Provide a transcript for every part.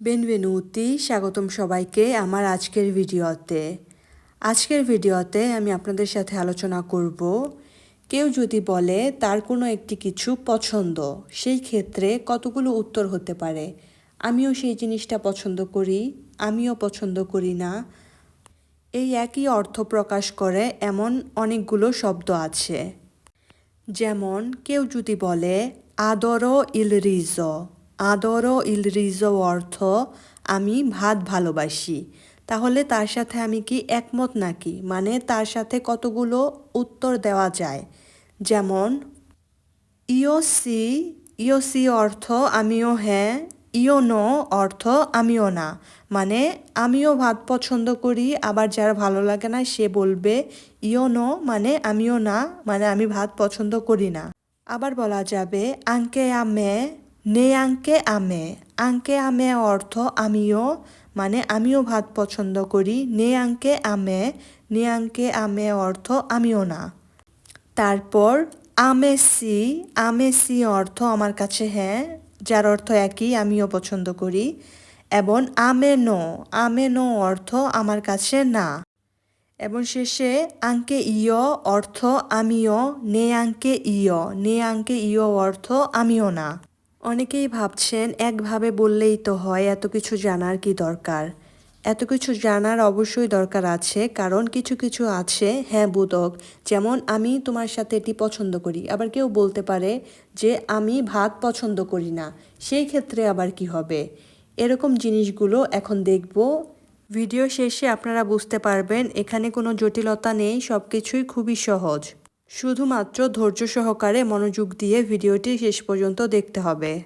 বেনভেনুতি স্বাগতম সবাইকে আমার আজকের ভিডিওতে। আজকের ভিডিওতে আমি আপনাদের সাথে আলোচনা করব, কেউ যদি বলে তার কোনো একটি কিছু পছন্দ, সেই ক্ষেত্রে কতগুলো উত্তর হতে পারে। আমিও সেই জিনিসটা পছন্দ করি, আমিও পছন্দ করি না। এই একই অর্থ প্রকাশ করে এমন অনেকগুলো শব্দ আছে। যেমন, কেউ যদি বলে, আদরো ইল রিজো আদরো ইল রিজো অর্থ, আমি ভাত ভালোবাসি। তাহলে তার সাথে আমি কি একমত নাকি? মানে তার সাথে কতগুলো উত্তর দেওয়া যায়? যেমন ইওসি ইওসি অর্থ আমিও হ্যাঁ ইও নো অর্থ আমিও না। মানে আমিও ভাত পছন্দ করি, আবার যার ভালো লাগে না সে বলবে ইও নো মানে আমিও না মানে আমি ভাত পছন্দ করি না। আবার বলা যাবে আঙ্কে আমে নে আঙ্কে আমে আঙ্কে আমে অর্থ আমিও মানে আমিও ভাত পছন্দ করি। নে আঙ্কে আমে, নে আঙ্কে আমে অর্থ আমিও না। তারপর আমেসি আমেসি অর্থ আমার কাছে হ্যাঁ যার অর্থ একই, আমিও পছন্দ করি। এবং আমেনো আমেনো অর্থ আমার কাছে না। এবং শেষে আঙ্কে ইয় অর্থ আমিও, নে আঙ্কে ইয়, নে আঙ্কে ইয় অর্থ আমিও না। অনেকেই ভাবছেন, একভাবে বললেই তো হয়, এত কিছু জানার কি দরকার? এত কিছু জানার অবশ্যই দরকার আছে, কারণ কিছু কিছু আছে হ্যাঁ বোধক যেমন আমি তোমার সাথে এটি পছন্দ করি। আবার কেউ বলতে পারে যে, আমি ভাত পছন্দ করি না, সেই ক্ষেত্রে আবার কি হবে? এরকম জিনিসগুলো এখন দেখব। ভিডিও শেষে আপনারা বুঝতে পারবেন, এখানে কোনো জটিলতা নেই সব কিছুই খুবই সহজ। শুধুমাত্র ধৈর্য সহকারে মনোযোগ দিয়ে ভিডিওটি শেষ পর্যন্ত দেখতে হবে।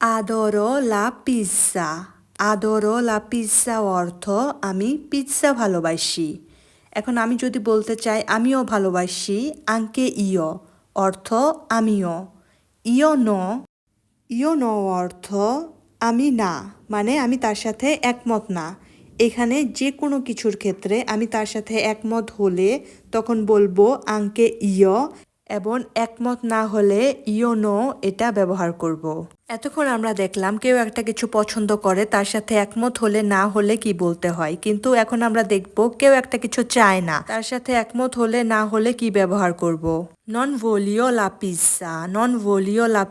আদরো লা পিৎজা। আদরো লা পিৎজা অর্থ, আমি পিৎজা ভালোবাসি। এখন আমি যদি বলতে চাই, আমিও ভালোবাসি, আঙ্কে ইয়। অর্থ, আমিও। ইয় ন। ইয় ন অর্থ, আমি না। মানে আমি তার সাথে একমত না। এখানে যে কোনো কিছুর ক্ষেত্রে আমি তার সাথে একমত হলে তখন বলব আঙ্কে ইয় এবং একমত না হলে ইয় নো এটা ব্যবহার করব। এতক্ষণ আমরা দেখলাম কেউ একটা কিছু পছন্দ করে, তার সাথে একমত হলে না হলে কি বলতে হয়? কিন্তু এখন আমরা দেখব কেউ একটা কিছু চায় না, তার সাথে একমত হলে না হলে কি ব্যবহার করব। নন ভোলিও লা পিৎজা। নন ভোলিও লা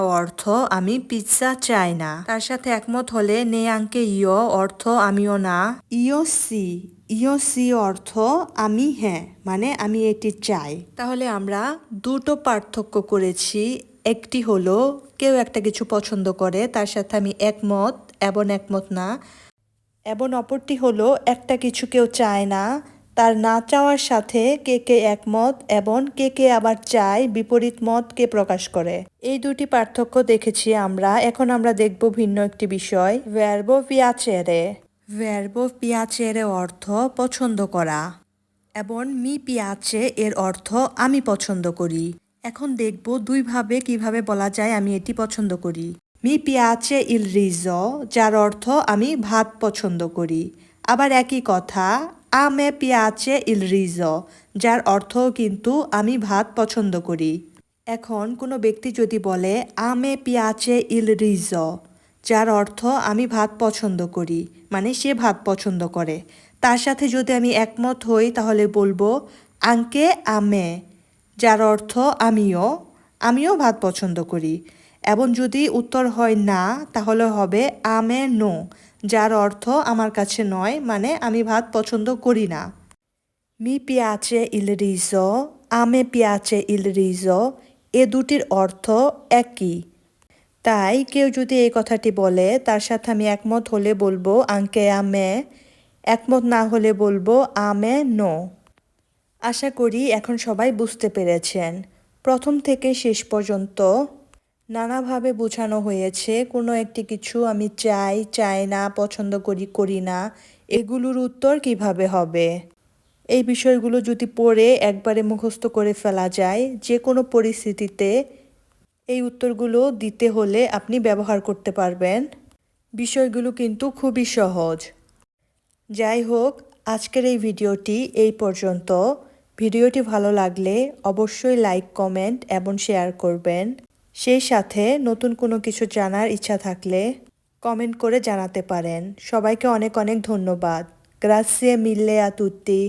অর্থ, আমি পিৎজা চাই না। তার সাথে একমত হলে নে আঙ্কে ইয় অর্থ, আমিও না। ইও সি। ইও সি অর্থ, আমি হ্যাঁ মানে আমি এটি চাই। তাহলে আমরা দুটো পার্থক্য করেছি। একটি হলো, কেউ একটা কিছু পছন্দ করে, তার সাথে আমি একমত এবং একমত না। এবং অপরটি হলো, একটা কিছু কেউ চায় না, তার না চাওয়ার সাথে কে কে একমত, এবং কে কে আবার চায় বিপরীত মত কে প্রকাশ করে। এই দুটি পার্থক্য দেখেছি আমরা। এখন আমরা দেখব ভিন্ন একটি বিষয়। ভ্যারবো পিয়াচেরে ভ্যারবো পিয়াচেরে অর্থ পছন্দ করা। এবং মি পিয়াচে এর অর্থ আমি পছন্দ করি। এখন দেখব দুইভাবে কীভাবে বলা যায় আমি এটি পছন্দ করি। মি পিয়াচে ইল রিজো, যার অর্থ আমি ভাত পছন্দ করি। আবার একই কথা আমে পিয়াচে ইল রিজো, যার অর্থ কিন্তু আমি ভাত পছন্দ করি। এখন কোনো ব্যক্তি যদি বলে আমে পিয়াচে ইল রিজ, যার অর্থ আমি ভাত পছন্দ করি মানে সে ভাত পছন্দ করে, তার সাথে যদি আমি একমত হই, তাহলে বলব, আঙ্কে আমে যার অর্থ আমিও আমিও ভাত পছন্দ করি। এবং যদি উত্তর হয় না, তাহলে হবে আমে নো, যার অর্থ আমার কাছে নয় মানে আমি ভাত পছন্দ করি না। মি পিয়াচে ইল রিজো, আমে পিয়াচে ইল রিজো, এ দুটির অর্থ একই। তাই কেউ যদি এই কথাটি বলে, তার সাথে আমি একমত হলে বলব আঙ্কে আমে, একমত না হলে বলব আমে নো। আশা করি এখন সবাই বুঝতে পেরেছেন। প্রথম থেকে শেষ পর্যন্ত নানাভাবে বোঝানো হয়েছে, কোনো একটি কিছু আমি চাই চাই না, পছন্দ করি করি না, এগুলোর উত্তর কীভাবে হবে? এই বিষয়গুলো যদি পড়ে একবারে মুখস্থ করে ফেলা যায়, যে কোনো পরিস্থিতিতে এই উত্তরগুলো দিতে হলে আপনি ব্যবহার করতে পারবেন। বিষয়গুলো কিন্তু খুবই সহজ। যাই হোক, আজকের এই ভিডিওটি এই পর্যন্ত। ভিডিওটি ভালো লাগলে অবশ্যই লাইক, কমেন্ট এবং শেয়ার করবেন। সেই সাথে নতুন কোনো কিছু জানার ইচ্ছা থাকলে কমেন্ট করে জানাতে পারেন। সবাইকে অনেক অনেক ধন্যবাদ। গ্রাসিয়ে মিললে আ তুত্তি